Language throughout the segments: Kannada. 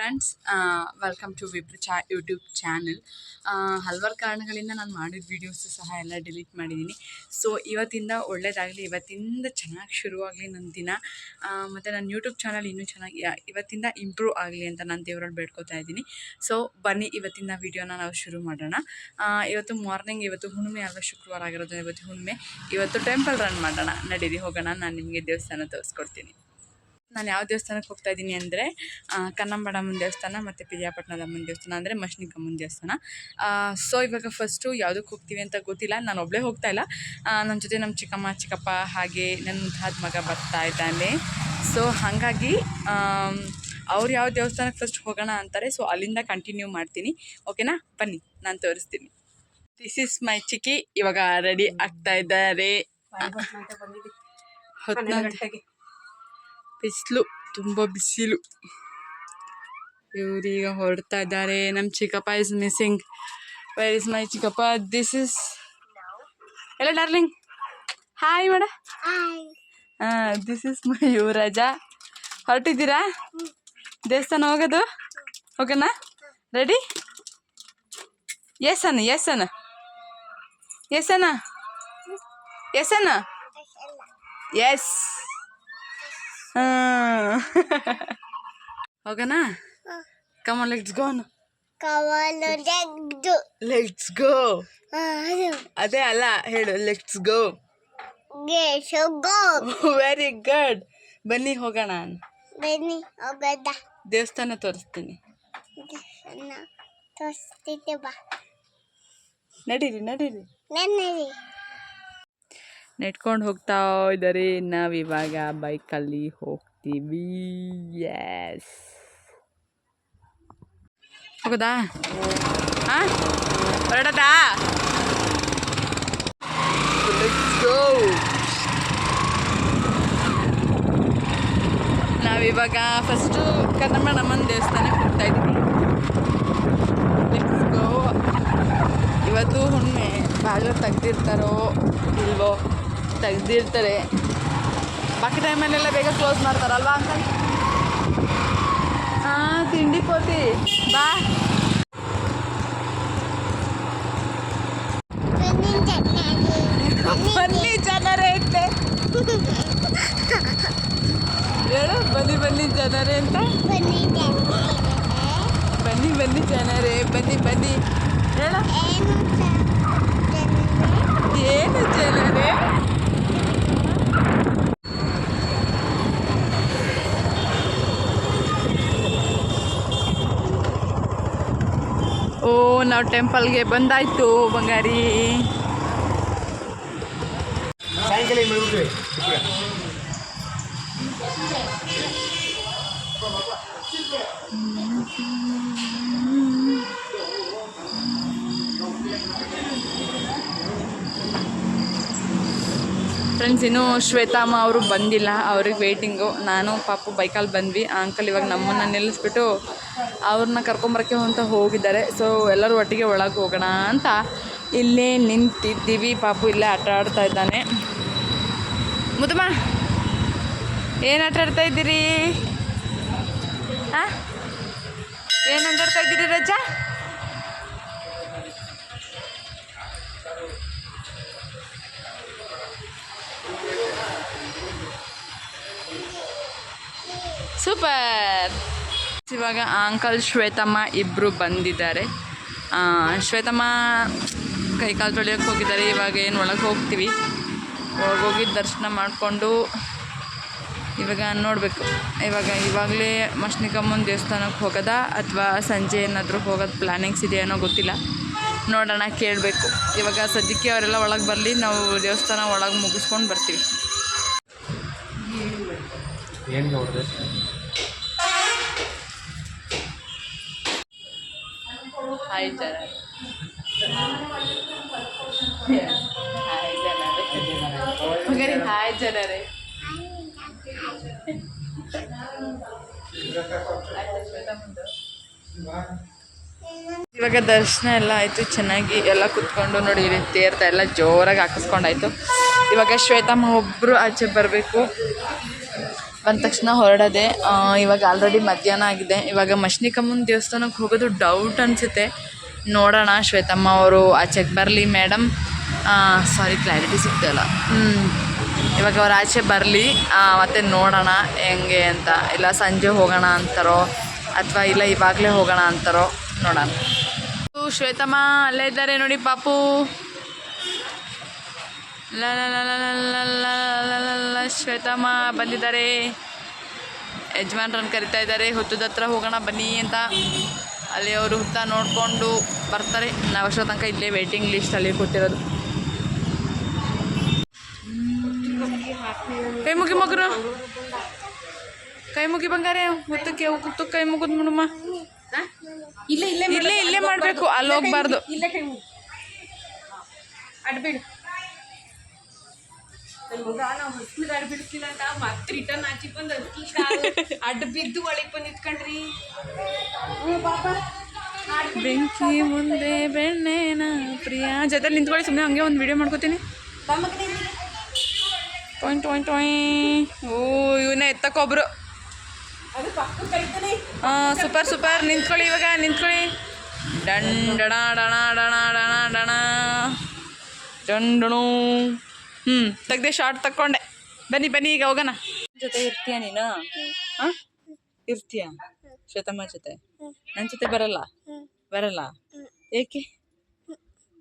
ಫ್ರೆಂಡ್ಸ್ ವೆಲ್ಕಮ್ ಟು ವಿಪ್ರಚಾ ಯೂಟ್ಯೂಬ್ ಚಾನಲ್ ಹಲವಾರು ಕಾರಣಗಳಿಂದ ನಾನು ಮಾಡಿದ ವೀಡಿಯೋಸು ಸಹ ಎಲ್ಲ ಡಿಲೀಟ್ ಮಾಡಿದ್ದೀನಿ ಸೊ ಇವತ್ತಿಂದ ಒಳ್ಳೆಯದಾಗಲಿ ಇವತ್ತಿಂದ ಚೆನ್ನಾಗಿ ಶುರುವಾಗಲಿ ನನ್ನ ದಿನ. ಮತ್ತು ನನ್ನ ಯೂಟ್ಯೂಬ್ ಚಾನಲ್ ಇನ್ನೂ ಚೆನ್ನಾಗಿ ಇವತ್ತಿಂದ ಇಂಪ್ರೂವ್ ಆಗಲಿ ಅಂತ ನಾನು ದೇವರಲ್ಲಿ ಬೇಡ್ಕೊತಾ ಇದ್ದೀನಿ ಸೊ ಬನ್ನಿ ಇವತ್ತಿನ ವೀಡಿಯೋನ ನಾವು ಶುರು ಮಾಡೋಣ. ಇವತ್ತು ಮಾರ್ನಿಂಗ್ ಇವತ್ತು ಹುಣ್ಣಿಮೆ ಅಲ್ವಾ ಶುಕ್ರವಾರ ಆಗಿರೋದು, ಇವತ್ತು ಹುಣ್ಣಿಮೆ. ಇವತ್ತು ಟೆಂಪಲ್ ರನ್ ಮಾಡೋಣ. ನಡೀರಿ, ಹೋಗೋಣ. ನಾನು ನಿಮಗೆ ದೇವಸ್ಥಾನ ತೋರಿಸ್ಕೊಡ್ತೀನಿ. ನಾನು ಯಾವ ದೇವಸ್ಥಾನಕ್ಕೆ ಹೋಗ್ತಾ ಇದ್ದೀನಿ ಅಂದರೆ ಕನ್ನಂಬಾಡಮ್ಮನ ದೇವಸ್ಥಾನ ಮತ್ತು ಪಿರಿಯಾಪಟ್ಟಣದಮ್ಮನ ದೇವಸ್ಥಾನ ಅಂದರೆ ಮಶ್ನಿಕಮ್ಮನ ದೇವಸ್ಥಾನ. ಸೊ ಇವಾಗ ಫಸ್ಟು ಯಾವುದಕ್ಕೆ ಹೋಗ್ತೀವಿ ಅಂತ ಗೊತ್ತಿಲ್ಲ ನಾನು ಒಬ್ಬಳೇ ಹೋಗ್ತಾ ಇಲ್ಲ. ನನ್ನ ಜೊತೆ ನಮ್ಮ ಚಿಕ್ಕಮ್ಮ ಚಿಕ್ಕಪ್ಪ ಹಾಗೆ ನನ್ನ ಮುದ್ದಾದ ಮಗ ಬರ್ತಾ ಇದ್ದಾನೆ. ಸೊ ಹಾಗಾಗಿ ಅವ್ರು ಯಾವ ದೇವಸ್ಥಾನಕ್ಕೆ ಫಸ್ಟ್ ಹೋಗೋಣ ಅಂತಾರೆ ಸೊ ಅಲ್ಲಿಂದ ಕಂಟಿನ್ಯೂ ಮಾಡ್ತೀನಿ. ಓಕೆನಾ ಬನ್ನಿ ನಾನು ತೋರಿಸ್ತೀನಿ. ದಿಸ್ ಇಸ್ ಮೈ ಚಿಕ್ಕಿ ಇವಾಗ ರೆಡಿ ಆಗ್ತಾ ಇದ್ದಾರೆ. ಹೊತ್ತು ಬಿಸಿಲು ತುಂಬ ಬಿಸಿಲು. ಇವ್ರೀಗ ಹೊರಡ್ತಾ ಇದ್ದಾರೆ. ನಮ್ಮ ಚಿಕ್ಕಪ್ಪ is missing where is my ಚಿಕ್ಕಪ್ಪ? ದಿಸ್ ಇಸ್ ಎಲ್ಲ ಡಾರ್ಲಿಂಗ್ ಹಾಯ್ ಮೇಡ ಹಾಂ ದಿಸ್ ಇಸ್ ಮೈ ಯುವರಾಜ. ಹೊರಟಿದ್ದೀರಾ? ದೇವಸ್ಥಾನ ಹೋಗೋದು? ಓಕೆನಾ ರೆಡಿ ಎಸ್ ಅನ್ನ ಎಸ್ ಅನ್ನ ಎಸ್ ಅನ್ನ ಎಸ್ ಅನ್ನ ಎಸ್ ಹೋಗೋಣ come let's go let's go ಅದು. ಅದೇ ಅಲ್ಲ ಹೇಳು ಲೆಟ್ಸ್ ಗೋ ವೆರಿ ಗುಡ್ ಬನ್ನಿ ಹೋಗೋಣ ಬನ್ನಿ ಹೋಗದ ದೇವಸ್ಥಾನ ತೋರಿಸ್ತೀನಿ. ತೋರಿಸ್ತೀನಿ ಬಾ. ನಡೀರಿ ನಡೀರಿ. ನನ್ನಲ್ಲಿ ನೆಟ್ಕೊಂಡು ಹೋಗ್ತಾ ಇದ್ದಾರೆ. ನಾವಿವಾಗ ಬೈಕಲ್ಲಿ ಹೋಗ್ತೀವಿ. ಎಸ್ ಹೋಗೋದಾ? ಹಾಂ? ಹೊರಡದಾ. ನಾವಿವಾಗ ಫಸ್ಟು ಕನ್ನಮ್ಮನ ದೇವಸ್ಥಾನಕ್ಕೆ ಹೋಗ್ತಾ ಇದ್ದೀವಿ. ಇವತ್ತು ಹುಣ್ಣೆ ಭಾಗ ತೆಗ್ದಿರ್ತಾರೋ ಇಲ್ವೋ? ತೆಗ್ದಿರ್ತಾರೆ. ಬಾಕಿ ಟೈಮಲ್ಲೆಲ್ಲ ಬೇಗ ಕ್ಲೋಸ್ ಮಾಡ್ತಾರಲ್ವಾ? ಅಂಕಲ್ ಹಾಂ ತಿಂಡಿ ಕೋತಿ ಬಾ. ಬನ್ನಿ ಜನರೇ ಇಟ್ಟೆ ಹೇಳು ಬನ್ನಿ ಬನ್ನಿ ಜನರೇ ಅಂತ. ಬನ್ನಿ ಬನ್ನಿ ಜನರೇ ಬನ್ನಿ ಬನ್ನಿ. ಹೇಳು. ಏನು ಜನರೇ ಓ ನಾವು ಟೆಂಪಲ್ಗೆ ಬಂದಾಯಿತು ಬಂಗಾರಿ. ಫ್ರೆಂಡ್ಸ್ ಇನ್ನೂ ಶ್ವೇತಾಮ ಅವರು ಬಂದಿಲ್ಲ, ಅವ್ರಿಗೆ ವೇಟಿಂಗು ನಾನು, ಪಾಪು ಬೈಕಲ್ಲಿ ಬಂದ್ವಿ. ಆ ಅಂಕಲ್ ಇವಾಗ ನಮ್ಮನ್ನು ನಿಲ್ಲಿಸ್ಬಿಟ್ಟು ಅವ್ರನ್ನ ಕರ್ಕೊಂಬರಕ್ಕೆ ಅಂತ ಹೋಗಿದ್ದಾರೆ. ಸೊ ಎಲ್ಲರೂ ಒಟ್ಟಿಗೆ ಒಳಗೆ ಹೋಗೋಣ ಅಂತ ಇಲ್ಲೇ ನಿಂತಿದ್ದೀವಿ. ಪಾಪು ಇಲ್ಲೇ ಆಟ ಆಡ್ತಾ ಇದ್ದಾನೆ. ಮುದಮ್ಮ ಏನು ಆಟ ಆಡ್ತಾ ಇದ್ದೀರಿ? ಹಾಂ ಏನು ಆಟಾಡ್ತಾ ಇದ್ದೀರಿ ರಜಾ? ಸೂಪರ್. ಇವಾಗ ಅಂಕಲ್ ಶ್ವೇತಮ್ಮ ಇಬ್ಬರು ಬಂದಿದ್ದಾರೆ. ಶ್ವೇತಮ್ಮ ಕೈ ಕಾಲು ತೊಳೆಯೋಕೆ ಹೋಗಿದ್ದಾರೆ. ಇವಾಗ ಏನು ಒಳಗೆ ಹೋಗ್ತೀವಿ. ಹೋಗಿ ದರ್ಶನ ಮಾಡಿಕೊಂಡು ಇವಾಗ ನೋಡಬೇಕು. ಇವಾಗ ಇವಾಗಲೇ ಮಶ್ನಿಕಮ್ಮನ ದೇವಸ್ಥಾನಕ್ಕೆ ಹೋಗೋದಾ ಅಥವಾ ಸಂಜೆ ಏನಾದರೂ ಹೋಗೋದು ಪ್ಲ್ಯಾನಿಂಗ್ಸ್ ಇದೆಯೇನೋ ಗೊತ್ತಿಲ್ಲ. ನೋಡೋಣ ಕೇಳಬೇಕು. ಇವಾಗ ಸದ್ಯಕ್ಕೆ ಅವರೆಲ್ಲ ಒಳಗೆ ಬರಲಿ. ನಾವು ದೇವಸ್ಥಾನ ಒಳಗೆ ಮುಗಿಸ್ಕೊಂಡು ಬರ್ತೀವಿ. ಹಾಯ್ ಇವಾಗ ದರ್ಶನ ಎಲ್ಲ ಆಯ್ತು, ಚೆನ್ನಾಗಿ ಎಲ್ಲ ಕುತ್ಕೊಂಡು ನೋಡಿ ತೇರ್ತಾ ಎಲ್ಲ ಜೋರಾಗಿ ಹಾಕಿಸ್ಕೊಂಡಾಯ್ತು. ಇವಾಗ ಶ್ವೇತಮ್ಮ ಒಬ್ಬರು ಆಚೆ ಬರಬೇಕು. ಬಂದ ತಕ್ಷಣ ಹೊರಡದೆ ಇವಾಗ ಆಲ್ರೆಡಿ ಮಧ್ಯಾಹ್ನ ಆಗಿದೆ. ಇವಾಗ ಮಶ್ನಿಕಮ್ಮನ ದೇವಸ್ಥಾನಕ್ಕೆ ಹೋಗೋದು ಡೌಟ್ ಅನಿಸುತ್ತೆ. ನೋಡೋಣ, ಶ್ವೇತಮ್ಮ ಅವರು ಆಚೆಗೆ ಬರಲಿ ಮೇಡಮ್ ಸಾರಿ ಕ್ಲಾರಿಟಿ ಸಿಗ್ತಾಯಿಲ್ಲ ಇವಾಗ ಅವ್ರು ಆಚೆ ಬರಲಿ ಮತ್ತು ನೋಡೋಣ ಹೆಂಗೆ ಅಂತ. ಇಲ್ಲ ಸಂಜೆ ಹೋಗೋಣ ಅಂತಾರೋ, ಅಥವಾ ಇಲ್ಲ ಇವಾಗಲೇ ಹೋಗೋಣ ಅಂತಾರೋ, ನೋಡೋಣ. ಶ್ವೇತಮ್ಮ, ಅಲ್ಲೇ ಇದ್ದಾರೆ ನೋಡಿ ಪಾಪು. ಶ್ವೇತಮ್ಮ ಬಂದಿದ್ದಾರೆ ಯಜಮಾನ್ರನ್ನು ಕರಿತಾ ಇದ್ದಾರೆ ಹುತ್ತದ ಹತ್ರ ಹೋಗೋಣ ಬನ್ನಿ ಅಂತ ಅಲ್ಲಿ ಅವರು ಹುತ್ತ ನೋಡಿಕೊಂಡು ಬರ್ತಾರೆ ನಾವು ಅಷ್ಟೋ ತನಕ ಇಲ್ಲೇ ವೇಟಿಂಗ್ ಲಿಸ್ಟಲ್ಲಿ ಕೊಟ್ಟಿರೋದು ಕೈ ಮುಗಿ ಮಗರು ಕೈ ಮುಗಿ ಬಂಗಾರೆ ಹುತ್ತಕ್ಕೆ ಹುತ್ತು ಕೈ ಮುಗಿದ್ ಮುಡಮ್ಮ ಇಲ್ಲೇ ಇಲ್ಲೇ ಇಲ್ಲೇ ಮಾಡಬೇಕು ಅಲ್ಲಿ ಹೋಗ್ಬಾರ್ದು ಇಲ್ಲೇ ಕೈ ಮುಗಿ ಮಗ ನಾವು ಹೊಸ್ಲಿಗೆ ಅಡ್ಬಿಡಿಸ್ಲಿಲ್ಲ ಅಂತ ಮತ್ತೆ ರಿಟರ್ನ್ ಆಚಿ ಬಂದು ಅದಕ್ಕೆ ಅಡ್ಡ ಬಿದ್ದು ಒಳಗೆ ಬಂದು ನಿಂತ್ಕೊಂಡ್ರಿ ಬೆಂಕಿ ಮುಂದೆ ಬೆಣ್ಣೆನ ಪ್ರಿಯಾ. ಜೊತೆ ನಿಂತ್ಕೊಳ್ಳಿ ಸುಮ್ಮನೆ ಹಂಗೆ ಒಂದು ವಿಡಿಯೋ ಮಾಡ್ಕೋತೀನಿ. ಟೊಯ್ ಟೊಯ್ ಟೊಯ್. ಓ ಇವನ್ನ ಎತ್ತಕ್ಕೊಬ್ರು ಹಾಂ ಸೂಪರ್ ಸೂಪರ್. ನಿಂತ್ಕೊಳ್ಳಿ ಇವಾಗ ನಿಂತ್ಕೊಳ್ಳಿ. ಡಣ್ ಡಣ ಡಣ ಡಣ ಡಣ. ಡಣ ಡಣು. ಹ್ಞೂ ತೆಗ್ದೆ ಶಾರ್ಟ್ ತಕೊಂಡೆ ಬನ್ನಿ ಬನ್ನಿ, ಈಗ ಹೋಗೋಣ. ಜೊತೆ ಇರ್ತೀಯ ನೀನು? ಹಾಂ? ಇರ್ತೀಯ? ಶ್ವೇತಮ್ಮ ಜೊತೆ? ನನ್ನ ಜೊತೆ ಬರಲ್ಲ? ಬರಲ್ಲ? ಏಕೆ?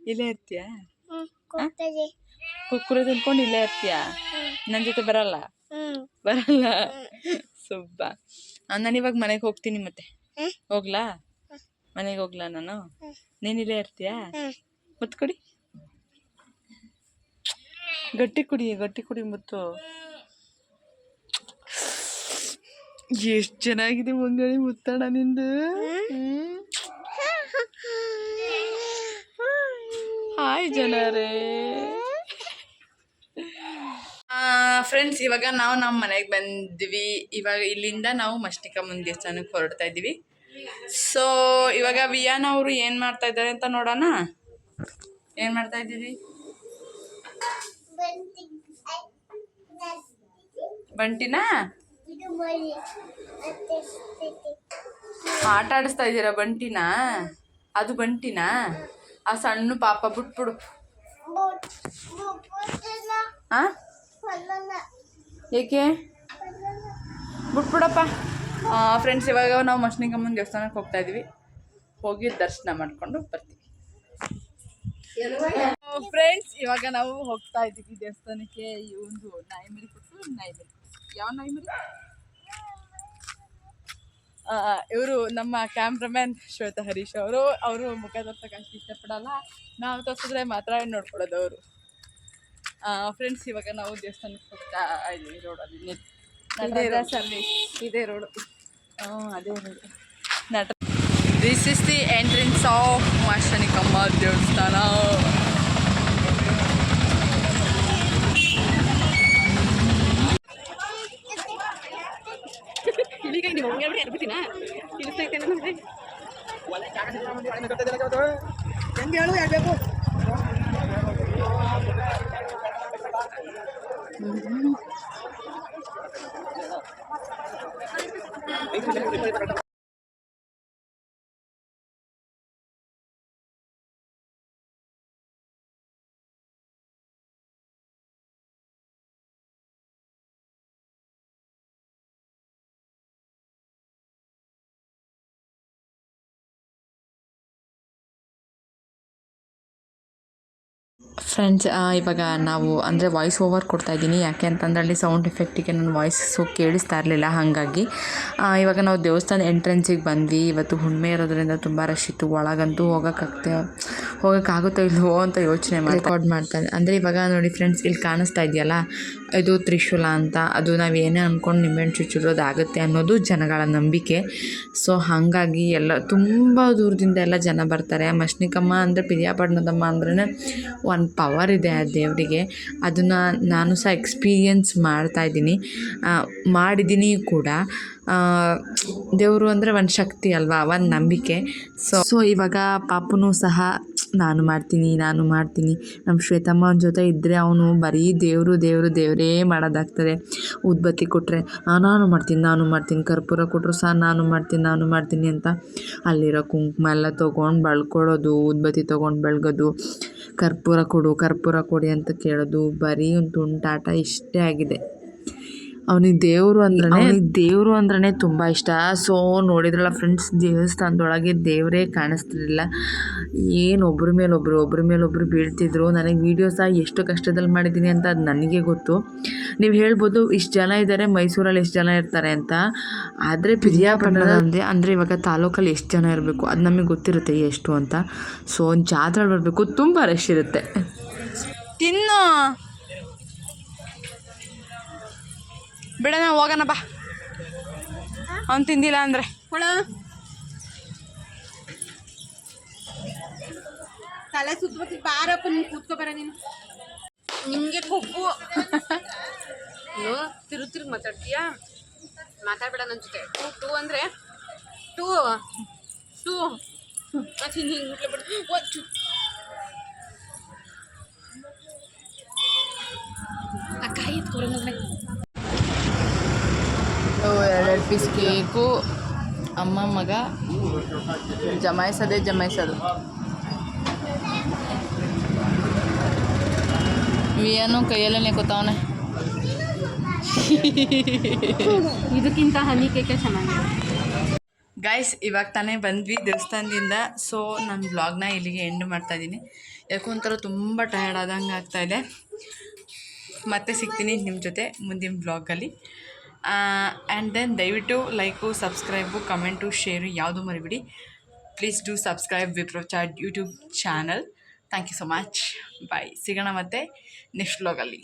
ಇಲ್ಲೇ ಇರ್ತೀಯ? ಕುಕ್ಕುರ ತಿನ್ಕೊಂಡು ಇಲ್ಲೇ ಇರ್ತೀಯ? ನನ್ನ ಜೊತೆ ಬರಲ್ಲ? ಬರಲ್ಲ? ಸುಬ್ಬ. ನಾನು ಇವಾಗ ಮನೆಗೆ ಹೋಗ್ತೀನಿ ಮತ್ತೆ. ಹೋಗ್ಲಾ? ಮನೆಗೆ ಹೋಗ್ಲಾ ನಾನು? ನೀನು ಇಲ್ಲೇ ಇರ್ತೀಯಾ? ಹ್ಮ್. ಕೊಡಿ. ಗಟ್ಟಿ ಕುಡಿ ಗಟ್ಟಿ ಕುಡಿ ಮುತ್ತು. ಎಷ್ಟು ಚೆನ್ನಾಗಿದೆ ಮಂಗಳಿ ಮುತ್ತಣ ನಿಂದು. ಹಾಯ್ ಜನರೇ. ಫ್ರೆಂಡ್ಸ್ ಇವಾಗ ನಾವು ನಮ್ಮ ಮನೆಗೆ ಬಂದ್ವಿ. ಇವಾಗ ಇಲ್ಲಿಂದ ನಾವು ಮಸ್ಟಿಕಮ್ಮನ ದೇವಸ್ಥಾನಕ್ಕೆ ಹೊರಡ್ತಾ ಇದ್ದೀವಿ. ಸೊ ಇವಾಗ ವಿಯಾನ್ ಅವರು ಏನು ಮಾಡ್ತಾ ಇದ್ದಾರೆ ಅಂತ ನೋಡೋಣ. ಏನು ಮಾಡ್ತಾ ಇದ್ದೀರಿ? ಬಂಟಿನಾ? ಆಟ ಆಡಿಸ್ತಾ ಇದ್ದೀರಾ ಬಂಟಿನಾ? ಅದು ಬಂಟಿನಾ? ಆ ಸಣ್ಣ ಪಾಪ ಬಿಟ್ಬಿಡು. ಬೋಟ್ ಬೋಟ್ ಆ? ಏಕೆ? ಬಿಟ್ಬಿಡಪ್ಪ. ಫ್ರೆಂಡ್ಸ್ ಇವಾಗ ನಾವು ಮಶ್ನಿಕಮ್ಮನ ದೇವಸ್ಥಾನಕ್ಕೆ ಹೋಗ್ತಾ ಇದೀವಿ ಹೋಗಿ ದರ್ಶನ ಮಾಡ್ಕೊಂಡು ಬರ್ತೀವಿ. ಫ್ರೆಂಡ್ಸ್ ಇವಾಗ ನಾವು ಹೋಗ್ತಾ ಇದ್ದೀವಿ ದೇವಸ್ಥಾನಕ್ಕೆ. ಈ ಒಂದು ನಾಯಿಮರಿ ಕೊಟ್ಟು ನಾಯಿಮರಿ ಯಾವ ನಾಯಿಮರಿ? ಇವರು ನಮ್ಮ ಕ್ಯಾಮ್ರಾಮ್ಯಾನ್ ಶ್ವೇತಾ ಹರೀಶ್ ಅವರು. ಅವರು ಮುಖ ತೋರ್ಸಕ್ಕೆ ಅಷ್ಟು ಇಷ್ಟಪಡಲ್ಲ. ನಾವು ತೋರಿಸಿದ್ರೆ ಮಾತ್ರ ನೋಡ್ಕೊಳ್ಳೋದು ಅವರು. ಫ್ರೆಂಡ್ಸ್ ಇವಾಗ ನಾವು ದೇವಸ್ಥಾನಕ್ಕೆ ಹೋಗ್ತಾ ಇದ್ದೀವಿ ರೋಡಲ್ಲಿ ಇದೇ ಸರ್ವಿಸ್ ಇದೇ ರೋಡು. ಅದೇ ರೋಡ್. ನಟ this is the entrance of Mashanikamma ದೇವಸ್ಥಾನ. ini kan di bawahnya berarti apa sih? Nak ini saya kan kenal sih eh. yang dia lu ya dia tuh Thank you. Friends ಇವಾಗ ನಾವು ಅಂದರೆ ವಾಯ್ಸ್ ಓವರ್ ಕೊಡ್ತಾ ಇದ್ದೀನಿ. ಯಾಕೆ ಅಂತಂದ್ರೆ ಅಲ್ಲಿ ಸೌಂಡ್ ಎಫೆಕ್ಟಿಗೆ ನನ್ನ ವಾಯ್ಸು ಕೇಳಿಸ್ತಾ ಇರಲಿಲ್ಲ, ಹಾಗಾಗಿ. ಇವಾಗ ನಾವು ದೇವಸ್ಥಾನ ಎಂಟ್ರೆನ್ಸಿಗೆ ಬಂದ್ವಿ. ಇವತ್ತು ಹುಣ್ಣಿಮೆ ಇರೋದ್ರಿಂದ ತುಂಬ ರಶ್ ಇತ್ತು. ಒಳಗಂತೂ ಹೋಗೋಕ್ಕಾಗ್ತೆ ಹೋಗೋಕ್ಕಾಗುತ್ತೋ ಇಲ್ವೋ ಅಂತ ಯೋಚನೆ ಮಾಡಿ ರೆಕಾರ್ಡ್ ಮಾಡ್ತಾರೆ ಅಂದರೆ ಇವಾಗ ನೋಡಿ ಫ್ರೆಂಡ್ಸ್ ಇಲ್ಲಿ ಕಾಣಿಸ್ತಾ ಇದೆಯಲ್ಲ? ಇದು ತ್ರಿಶೂಲ ಅಂತ. ಅದು ನಾವು ಏನೇ ಅಂದ್ಕೊಂಡು ನಿಂಬೆಹಣ್ಣು ಚುಚ್ಚಿರೋದಾಗುತ್ತೆ ಅನ್ನೋದು ಜನಗಳ ನಂಬಿಕೆ. ಸೊ ಹಾಗಾಗಿ ಎಲ್ಲ ತುಂಬ ದೂರದಿಂದ ಎಲ್ಲ ಜನ ಬರ್ತಾರೆ. ಮಶ್ನಿಕಮ್ಮ ಅಂದರೆ ಪಿರಿಯಾಪಟ್ಟಣದಮ್ಮ ಅಂದ್ರೆ ಒಂದು ಪವರ್ ಇದೆ ಆ ದೇವರಿಗೆ. ಅದನ್ನು ನಾನು ಸಹ ಎಕ್ಸ್ಪೀರಿಯನ್ಸ್ ಮಾಡ್ತಾ ಇದ್ದೀನಿ. ಮಾಡಿದ್ದೀನಿ ಕೂಡ. ದೇವರು ಅಂದರೆ ಒಂದು ಶಕ್ತಿ ಅಲ್ವಾ, ಒಂದು ನಂಬಿಕೆ. ಸೊ ಸೊ ಇವಾಗ ಪಾಪುನೂ ಸಹ ನಾನು ಮಾಡ್ತೀನಿ ನಾನು ಮಾಡ್ತೀನಿ. ನಮ್ಮ ಶ್ವೇತಮ್ಮನ ಜೊತೆ ಇದ್ದರೆ ಅವನು ಬರೀ ದೇವರು ದೇವರು, ದೇವರೇ ಮಾಡೋದಾಗ್ತದೆ. ಉದ್ಬತ್ತಿ ಕೊಟ್ಟರೆ ನಾನು ಮಾಡ್ತೀನಿ ನಾನು ಮಾಡ್ತೀನಿ, ಕರ್ಪೂರ ಕೊಟ್ಟರು ಸಹ ನಾನು ಮಾಡ್ತೀನಿ ನಾನು ಮಾಡ್ತೀನಿ ಅಂತ ಅಲ್ಲಿರೋ ಕುಂಕುಮ ಎಲ್ಲ ತೊಗೊಂಡು ಬಳ್ಕೊಳ್ಳೋದು ಉದ್ಬತ್ತಿ ತೊಗೊಂಡು ಬೆಳಗೋದು. ಕರ್ಪೂರ ಕೊಡು, ಕರ್ಪೂರ ಕೊಡಿ ಅಂತ ಕೇಳೋದು. ಬರೀ ಒಂದು ತುಂಟಾಟ ಇಷ್ಟೇ ಆಗಿದೆ. ಅವನಿಗೆ ದೇವರು ಅಂದ್ರೆ ದೇವರು ಅಂದ್ರೆ ತುಂಬ ಇಷ್ಟ. ಸೊ ನೋಡಿದ್ರಲ್ಲ ಫ್ರೆಂಡ್ಸ್ ದೇವಸ್ಥಾನದೊಳಗೆ ದೇವರೇ ಕಾಣಿಸ್ತಿರ್ಲಿಲ್ಲ. ಏನು ಒಬ್ರ ಮೇಲೆ ಒಬ್ಬರ ಒಬ್ರ ಮೇಲೊಬ್ರು ಬೀಳ್ತಿದ್ರು. ನನಗೆ ವೀಡಿಯೋಸ ಎಷ್ಟು ಕಷ್ಟದಲ್ಲಿ ಮಾಡಿದ್ದೀನಿ ಅಂತ ಅದು ನನಗೆ ಗೊತ್ತು. ನೀವು ಹೇಳ್ಬೋದು ಇಷ್ಟು ಜನ ಇದ್ದಾರೆ ಮೈಸೂರಲ್ಲಿ ಎಷ್ಟು ಜನ ಇರ್ತಾರೆ ಅಂತ. ಆದರೆ ಪಿರಿಯಾಪಟ್ಟಣ ಅಂದರೆ ಇವಾಗ ತಾಲೂಕಲ್ಲಿ ಎಷ್ಟು ಜನ ಇರಬೇಕು? ಅದು ನಮಗೆ ಗೊತ್ತಿರುತ್ತೆ ಎಷ್ಟು ಅಂತ. ಸೊ ಒಂದು ಜಾತ್ರೆ ಬರಬೇಕು ತುಂಬ ರಶ್ ಇರುತ್ತೆ. ತಿನ್ನು. ಬಿಡೋಣ ಹೋಗೋಣ, ಬಾ. ಅವ್ನು ತಿಂದಿಲ್ಲ ಅಂದರೆ. ತಲೆ ಸುತ್ತಿ ಬಾರಪ್ಪ, ನೀನು ಕೂತ್ಕೊ ಬರ ನೀನು. ನಿಮಗೆ ಕೊಬ್ಬು. ತಿರು ತಿರು ಮಾತಾಡ್ತೀಯಾ? ಮಾತಾಡ್ಬೇಡ ನನ್ನ ಜೊತೆ. ಟೂ ಟೂ ಅಂದರೆ? ಟೂ. ಟೂ. ಹಿಂಗೆ ಹಿಂಗೆ ಒಚ್ಚು. ಆ ಕಾಯಿ ಮಗನೇ. ಎರಡೆರಡು ಪೀಸ್ ಕೇಕು ಅಮ್ಮ ಮಗ. ಜಮಾಯಿಸೋದೇ ಜಮಾಯಿಸೋದು. ವಿಯನು ಕೈಯಲ್ಲೇ ನೆಕೋತಾವನೆ ಇದಕ್ಕಿಂತ ಹನಿ ಕೇಕೆ ಚೆನ್ನಾಗಿದೆ. ಗಾಯ್ಸ್ ಇವಾಗ ತಾನೇ ಬಂದ್ವಿ ದೇವಸ್ಥಾನದಿಂದ. ಸೊ ನನ್ನ ಬ್ಲಾಗ್ನ ಇಲ್ಲಿಗೆ ಎಂಡ್ ಮಾಡ್ತಾ ಇದ್ದೀನಿ ಯಾಕೋ ಒಂಥರ ತುಂಬ ಟಯರ್ಡ್ ಆದಂಗೆ ಆಗ್ತಾಯಿದೆ ಮತ್ತೆ ಸಿಗ್ತೀನಿ ನಿಮ್ಮ ಜೊತೆ ಮುಂದಿನ ಬ್ಲಾಗಲ್ಲಿ ಆ್ಯಂಡ್ ದೆನ್ ದಯವಿಟ್ಟು ಲೈಕು ಸಬ್ಸ್ಕ್ರೈಬು ಕಮೆಂಟು ಶೇರು ಯಾವುದು ಮರಿಬಿಡಿ please do subscribe ವಿಪ್ರೋಚಾರ್ಡ್ YouTube channel thank you so much bye ಸಿಗೋಣ ಮತ್ತೆ ನೆಕ್ಸ್ಟ್ ಬ್ಲಾಗಲ್ಲಿ